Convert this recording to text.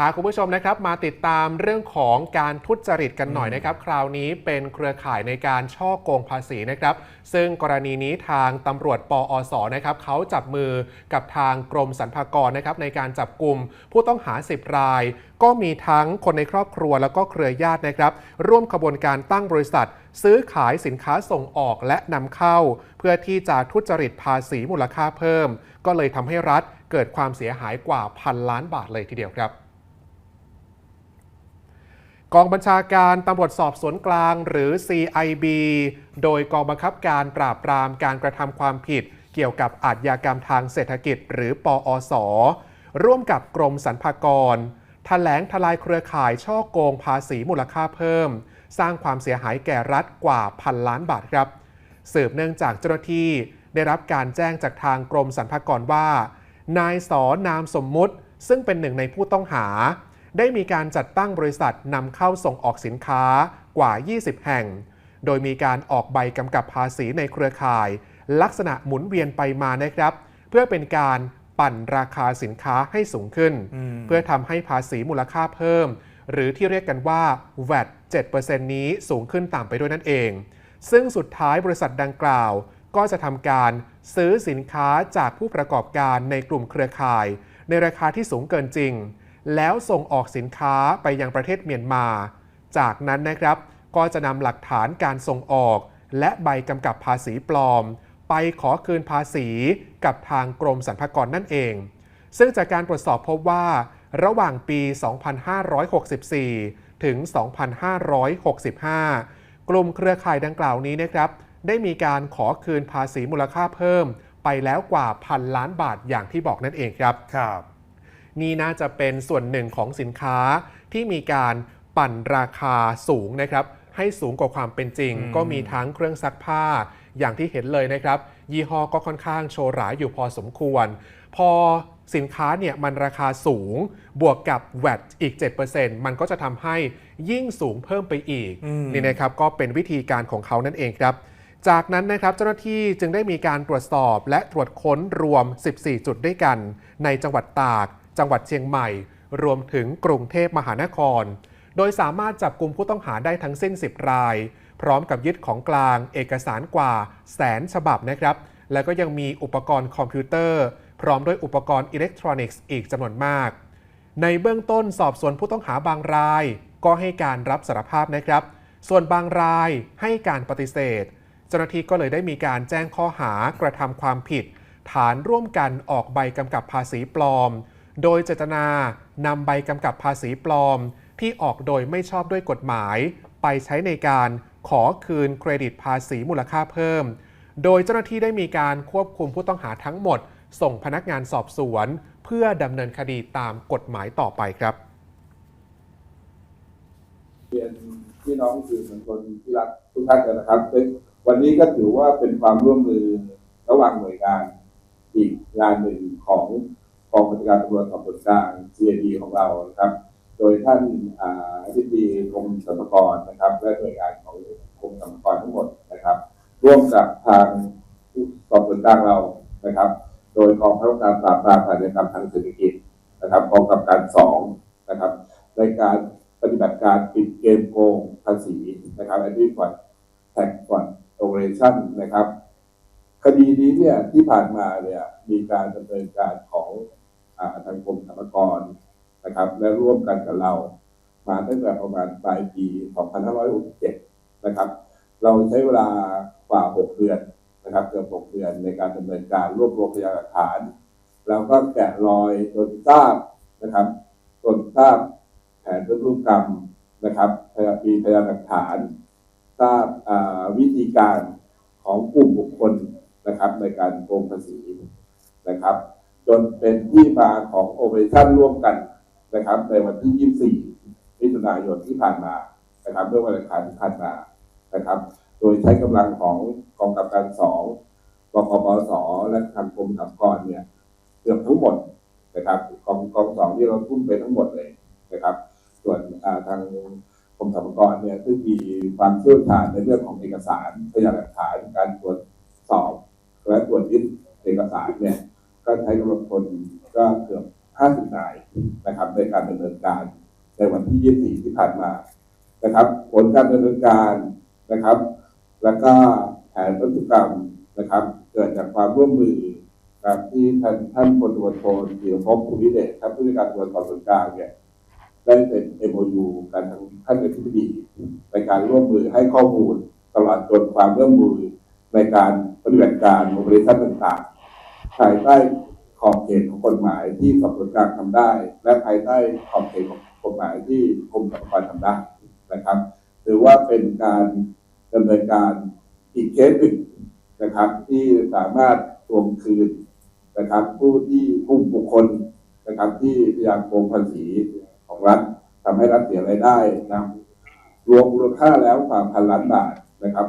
พาคุณผู้ชมนะครับมาติดตามเรื่องของการทุจริตกันหน่อยนะครับ คราวนี้เป็นเครือข่ายในการช่อโกงภาษีนะครับ ซึ่งกรณีนี้ทางตำรวจปอสนะครับเขาจับมือกับทางกรมสรรพากรนะครับในการจับกลุ่มผู้ต้องหา 10 ราย ก็มีทั้งคนในครอบครัวแล้วก็เครือญาตินะครับ ร่วมขบวนการตั้งบริษัท ซื้อขายสินค้าส่งออกและนำเข้า เพื่อที่จะทุจริตภาษีมูลค่าเพิ่ม ก็เลยทำให้รัฐเกิดความเสียหายกว่าพันล้านบาทเลยทีเดียวครับ กองบัญชาการตำรวจสอบสวนกลางหรือ CIB โดยกองบังคับการปราบปรามการกระทำความผิด เกี่ยวกับอาชญากรรมทางเศรษฐกิจ หรือปอส ร่วมกับกรมสรรพากรแถลงทลายเครือข่ายช่อโกงภาษีมูลค่าเพิ่ม สร้างความเสียหายแก่รัฐกว่าพันล้านบาทครับ สืบเนื่องจากเจ้าหน้าที่ได้รับการแจ้งจากทางกรมสรรพากรว่า นายสอนามสมมุติ ซึ่งเป็นหนึ่งในผู้ต้องหา ได้มีการจัดตั้งบริษัทนำเข้าส่งออกสินค้ากว่า 20 แห่ง โดยมีการออกใบกำกับภาษีในเครือข่าย ลักษณะหมุนเวียนไปมานะครับ เพื่อเป็นการปั่นราคาสินค้าให้สูงขึ้น เพื่อทำให้ภาษีมูลค่าเพิ่ม หรือที่เรียกกันว่า VAT 7%นี้สูงขึ้นตามไปด้วยนั่นเอง ซึ่งสุดท้ายบริษัทดังกล่าว ก็จะทำการซื้อสินค้าจากผู้ประกอบการในกลุ่มเครือข่าย ในราคาที่สูงเกินจริง แล้วส่งออกสินค้าไปยังประเทศเมียนมา จากนั้นนะครับก็จะนำหลักฐานการส่งออก และใบกำกับภาษีปลอม ไปขอคืนภาษีกับทางกรมสรรพากรนั่นเอง ซึ่งจากการตรวจสอบพบว่า ระหว่างปี 2564 ถึง 2565 กลุ่มเครือข่ายดังกล่าวนี้นะครับ ได้มีการขอคืนภาษีมูลค่าเพิ่ม ไปแล้วกว่าพันล้านบาทอย่างที่บอกนั่นเองครับครับ นี่น่าจะเป็นส่วนหนึ่งของสินค้าที่มีการปั่นราคาสูงนะครับ ให้สูงกว่าความเป็นจริงอืมก็มีทั้งเครื่องซักผ้า อย่างที่เห็นเลยนะครับ ยี่ห้อก็ค่อนข้างโชว์หราอยู่พอสมควร พอสินค้าเนี่ยมันราคาสูงบวกกับ VAT อีก 7%มันก็จะทำให้ยิ่งสูงเพิ่มไปอีกอืมนี่นะครับก็เป็นวิธีการของเขานั่นเองครับ จากนั้นนะครับเจ้าหน้าที่จึงได้มีการตรวจสอบและตรวจค้นรวม 14 จุดด้วยกัน ในจังหวัดตาก จังหวัดเชียงใหม่ รวมถึงกรุงเทพมหานคร โดยสามารถจับกลุ่มผู้ต้องหาได้ทั้งสิ้น 10 ราย พร้อมกับยึดของกลางเอกสารกว่าแสนฉบับนะครับ แล้วก็ยังมีอุปกรณ์คอมพิวเตอร์ พร้อมด้วยอุปกรณ์อิเล็กทรอนิกส์อีกจำนวนมาก ในเบื้องต้นสอบสวนผู้ต้องหาบางราย ก็ให้การรับสารภาพนะครับ ส่วนบางรายให้การปฏิเสธ เจ้าหน้าที่ก็เลยได้มีการแจ้งข้อหากระทำความผิด ฐานร่วมกันออกใบกำกับภาษีปลอม โดยเจตนานำใบกำกับภาษีปลอม ที่ออกโดยไม่ชอบด้วยกฎหมาย ไปใช้ในการขอคืนเครดิตภาษีมูลค่าเพิ่ม โดยเจ้าหน้าที่ได้มีการควบคุมผู้ต้องหาทั้งหมด ส่งพนักงานสอบสวน เพื่อดำเนินคดีตามกฎหมายต่อไปครับเรียนพี่น้องสื่อมวลชนที่รักทุกท่านกันนะครับซึ่งวันนี้ก็ถือว่าเป็นความร่วมมือระหว่างหน่วยงานอีกงานหนึ่งของ องปฏิการตำรวจสอบสวนกลาง CID ของเรานะครับ โดยท่านอ่าอธิบดีกรมสรรพากรนะครับ และหน่วยงานของกรมสรรพากรทั้งหมดนะครับ ร่วมกับทางสอบสวนกลางเรานะครับ โดยกองพัฒนาการปราบปรามอาชญากรรมทางเศรษฐกิจนะครับกองกำกับการสองนะครับในการปฏิบัติการปิดเกมโกงภาษีนะครับ anti fraud tax fraud operation นะครับ คดีนี้เนี่ยที่ผ่านมาเนี่ยมีการดำเนินการของ ทางกรมสรรพากรนะครับ และร่วมกันกับเรา มาตั้งแต่ประมาณปลายปี 2567 นะครับ เราใช้เวลากว่า 6 เดือนนะครับ เกือบ 6 เดือนในการดำเนินการรวบรวมพยานหลักฐาน แล้วก็แกะรอยจนทราบนะครับจนทราบแผนธุรกรรมนะครับพยานมีพยานหลักฐานทราบวิธีการของกลุ่มบุคคลนะครับในการโกงภาษีนะครับ จนเป็นที่มาของโอเปอเรชั่นร่วมกันนะครับ ในวันที่ 24 มิถุนายนที่ผ่านมานะครับเมื่อวันอังคารที่ผ่านมานะครับ โดยใช้กำลังของกองกำกับการสองกกปสและทางกรมสรรพากรเนี่ยเกือบทั้งหมดนะครับกองกองสองที่เราทุ่มไปทั้งหมดเลยนะครับ ส่วนทางกรมสรรพากรเนี่ยซึ่งมีความเชี่ยวชาญในเรื่องของเอกสารพยานหลักฐานการตรวจสอบและตรวจยึดเอกสารเนี่ย ก็ใช้กำลังคนก็เกือบ 50นาย นะครับในการดำเนินการในวันที่ 24 ที่ผ่านมานะครับ ผลการดำเนินการนะครับ แล้วก็แผนพันธุกรรมนะครับ เกิดจากความร่วมมือครับที่ท่านท่านพลตรวจโทธีรภพภูมิเดชครับผู้จัดการตรวจสอบสวนกลางเนี่ยได้เป็น MOU กันทางท่านอธิบดีในการร่วมมือให้ข้อมูลตลอดจนความร่วมมือในการปฏิบัติการโอเปอเรชั่นต่างๆภายใต้ขอบเขตของกฎหมายที่สอบสวนกลางทำได้ และภายใต้ขอบเขตของ กฎหมายที่กรมสรรพากรทำได้นะครับถือว่าเป็นการดำเนินการอีกเคสหนึ่งนะครับ ที่สามารถทวงคืนนะครับ ผู้ที่ผู้บุคคลนะครับ ที่พยายามโกงภาษีของรัฐทำให้รัฐเสียรายได้นะรวมมูลค่าแล้วกว่าพันล้านบาทนะครับ